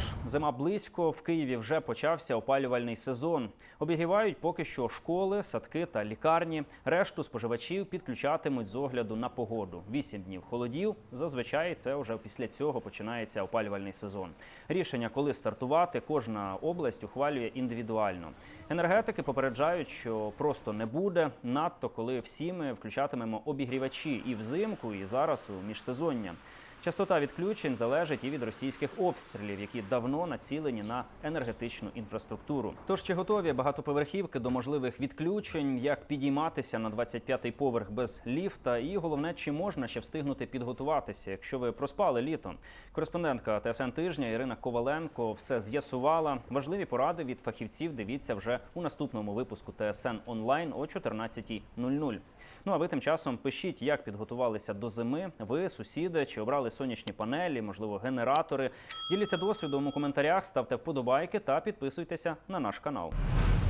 Тож зима близько в Києві вже почався опалювальний сезон. Обігрівають поки що школи, садки та лікарні. Решту споживачів підключатимуть з огляду на погоду. Вісім днів холодів. Зазвичай це вже після цього починається опалювальний сезон. Рішення, коли стартувати, кожна область ухвалює індивідуально. Енергетики попереджають, що просто не буде, надто коли всі ми включатимемо обігрівачі і взимку, і зараз у міжсезоння. Частота відключень залежить і від російських обстрілів, які давно націлені на енергетичну інфраструктуру. Тож чи готові багатоповерхівки до можливих відключень, як підійматися на 25-й поверх без ліфта, і головне, чи можна ще встигнути підготуватися, якщо ви проспали літо. Кореспондентка ТСН тижня Ірина Коваленко все з'ясувала. Важливі поради від фахівців. Дивіться вже у наступному випуску ТСН онлайн о 14.00. Ну а ви тим часом пишіть, як підготувалися до зими. Ви, сусіди, чи обрали сонячні панелі, можливо, генератори. Діліться досвідом у коментарях, ставте вподобайки та підписуйтеся на наш канал.